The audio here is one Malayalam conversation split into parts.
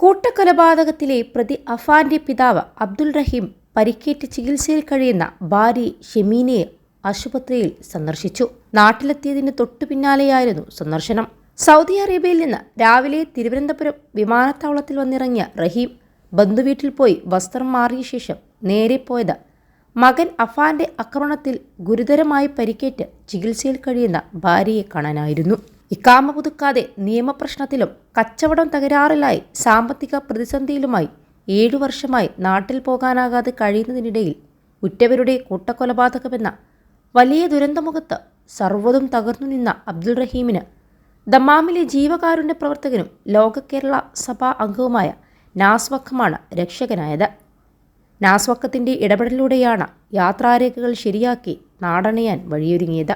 കൂട്ടക്കൊലപാതകത്തിലെ പ്രതി അഫാന്റെ പിതാവ് അബ്ദുൾ റഹീം പരിക്കേറ്റ് ചികിത്സയിൽ കഴിയുന്ന ഭാര്യ ഷെമീനയെ ആശുപത്രിയിൽ സന്ദർശിച്ചു. നാട്ടിലെത്തിയതിന് തൊട്ടു പിന്നാലെയായിരുന്നു സന്ദർശനം. സൗദി അറേബ്യയിൽ നിന്ന് രാവിലെ തിരുവനന്തപുരം വിമാനത്താവളത്തിൽ വന്നിറങ്ങിയ റഹീം ബന്ധുവീട്ടിൽ പോയി വസ്ത്രം മാറിയ ശേഷം നേരെ പോയത് മകൻ അഫാന്റെ ആക്രമണത്തിൽ ഗുരുതരമായി പരിക്കേറ്റ് ചികിത്സയിൽ കഴിയുന്ന ഭാര്യയെ കാണാനായിരുന്നു. ഇക്കാമ പുതുക്കാതെ നിയമപ്രശ്നത്തിലും കച്ചവടം തകരാറിലായി സാമ്പത്തിക പ്രതിസന്ധിയിലുമായി ഏഴു വർഷമായി നാട്ടിൽ പോകാനാകാതെ കഴിയുന്നതിനിടയിൽ ഉറ്റവരുടെ കൂട്ടക്കൊലപാതകമെന്ന വലിയ ദുരന്തമുഖത്ത് സർവതും തകർന്നു നിന്ന അബ്ദുൾ റഹീമിന് ദമാമിലെ ജീവകാരുണ്യ പ്രവർത്തകനും ലോക കേരള സഭാ അംഗവുമായ നാസ്വഖമാണ് രക്ഷകനായത്. നാസ്വക്കത്തിന്റെ ഇടപെടലിലൂടെയാണ് യാത്രാരേഖകൾ ശരിയാക്കി നാടണയാൻ വഴിയൊരുങ്ങിയത്.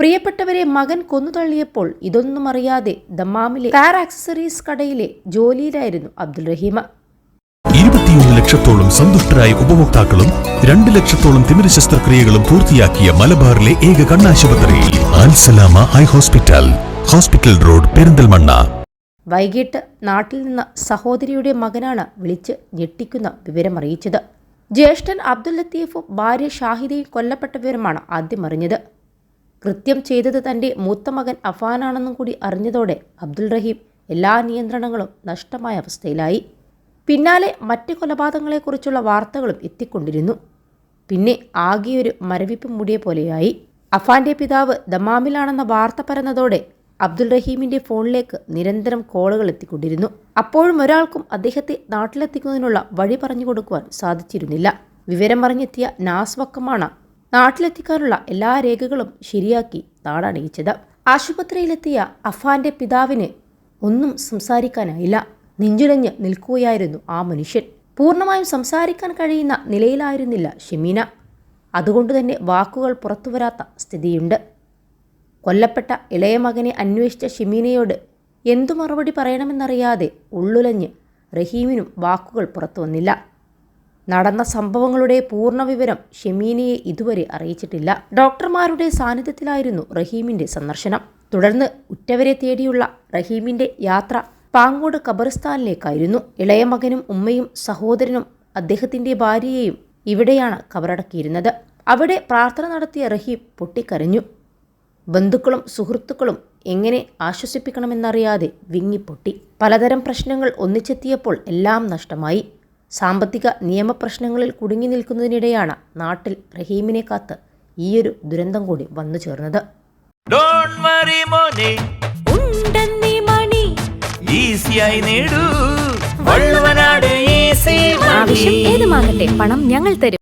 പ്രിയപ്പെട്ടവരെ മകൻ കൊന്നുതള്ളിയപ്പോൾ ഇതൊന്നും അറിയാതെ ദമ്മാമിലെ കാർ ആക്സസറീസ് കടയിലെ ജോലിയിലായിരുന്നു അബ്ദുൾ റഹീമ. ഇരുപത്തിയൊന്ന് ലക്ഷത്തോളം സന്തുഷ്ടരായ ഉപഭോക്താക്കളും രണ്ട് ലക്ഷത്തോളം തിമിര ശസ്ത്രക്രിയകളും പൂർത്തിയാക്കിയ മലബാറിലെ ഏക കണ്ണാശുപത്രി Alsalama high hospital hospital road Perinthalmanna. വൈകിട്ട് നാട്ടിൽ നിന്ന് സഹോദരിയുടെ മകനാണ് വിളിച്ച് ഞെട്ടിക്കുന്ന വിവരമറിയിച്ചത് ജ്യേഷ്ഠൻ അബ്ദുൽ ലത്തീഫും ഭാര്യ ഷാഹിദയും കൊല്ലപ്പെട്ട വിവരമാണ് ആദ്യം അറിഞ്ഞത് കൃത്യം ചെയ്തത് തന്റെ മൂത്ത മകൻ അഫാനാണെന്നും കൂടി അറിഞ്ഞതോടെ അബ്ദുൽ റഹീം എല്ലാ നിയന്ത്രണങ്ങളും നഷ്ടമായ അവസ്ഥയിലായി. പിന്നാലെ മറ്റ് കൊലപാതകങ്ങളെക്കുറിച്ചുള്ള വാർത്തകളും എത്തിക്കൊണ്ടിരുന്നു. പിന്നെ ആകെയൊരു മരവിപ്പ് മൂടിയ പോലെയായി. അഫാന്റെ പിതാവ് ദമാമിലാണെന്ന വാർത്ത പരന്നതോടെ അബ്ദുൾ റഹീമിന്റെ ഫോണിലേക്ക് നിരന്തരം കോളുകൾ എത്തിക്കൊണ്ടിരുന്നു. അപ്പോഴും ഒരാൾക്കും അദ്ദേഹത്തെ നാട്ടിലെത്തിക്കുന്നതിനുള്ള വഴി പറഞ്ഞു കൊടുക്കുവാൻ സാധിച്ചിരുന്നില്ല. വിവരം അറിഞ്ഞെത്തിയ നാസ്വക്കമാണ് നാട്ടിലെത്തിക്കാനുള്ള എല്ലാ രേഖകളും ശരിയാക്കി നാടണിയിച്ചത്. ആശുപത്രിയിലെത്തിയ അഫാന്റെ പിതാവിന് ഒന്നും സംസാരിക്കാനായില്ല. നെഞ്ചുലഞ്ഞ് നിൽക്കുകയായിരുന്നു ആ മനുഷ്യൻ. പൂർണമായും സംസാരിക്കാൻ കഴിയുന്ന നിലയിലായിരുന്നില്ല ഷെമീന. അതുകൊണ്ട് തന്നെ വാക്കുകൾ പുറത്തുവരാത്ത സ്ഥിതിയുണ്ട്. കൊല്ലപ്പെട്ട ഇളയ മകനെ അന്വേഷിച്ച ഷിമീനയോട് എന്തു മറുപടി പറയണമെന്നറിയാതെ ഉള്ളുലഞ്ഞ് റഹീമിനും വാക്കുകൾ പുറത്തു വന്നില്ല. നടന്ന സംഭവങ്ങളുടെ പൂർണ വിവരം ഷെമീനയെ ഇതുവരെ അറിയിച്ചിട്ടില്ല. ഡോക്ടർമാരുടെ സാന്നിധ്യത്തിലായിരുന്നു റഹീമിന്റെ സന്ദർശനം. തുടർന്ന് ഉറ്റവരെ തേടിയുള്ള റഹീമിന്റെ യാത്ര പാങ്ങോട് ഖബറിസ്ഥാനിലേക്കായിരുന്നു ഇളയ മകനും ഉമ്മയും സഹോദരനും അദ്ദേഹത്തിന്റെ ഭാര്യയെയും ഇവിടെയാണ് കബറടക്കിയിരുന്നത്. അവിടെ പ്രാർത്ഥന നടത്തിയ റഹീം പൊട്ടിക്കരഞ്ഞു. ബന്ധുക്കളും സുഹൃത്തുക്കളും എങ്ങനെ ആശ്വസിപ്പിക്കണമെന്നറിയാതെ വിങ്ങിപ്പൊട്ടി. പലതരം പ്രശ്നങ്ങൾ ഒന്നിച്ചെത്തിയപ്പോൾ എല്ലാം നഷ്ടമായി. സാമ്പത്തിക നിയമപ്രശ്നങ്ങളിൽ കുടുങ്ങി നിൽക്കുന്നതിനിടെയാണ് നാട്ടിൽ റഹീമിനെ കാത്ത് ഈയൊരു ദുരന്തം കൂടി വന്നു ചേർന്നത്. പണം ഞങ്ങൾ തരും.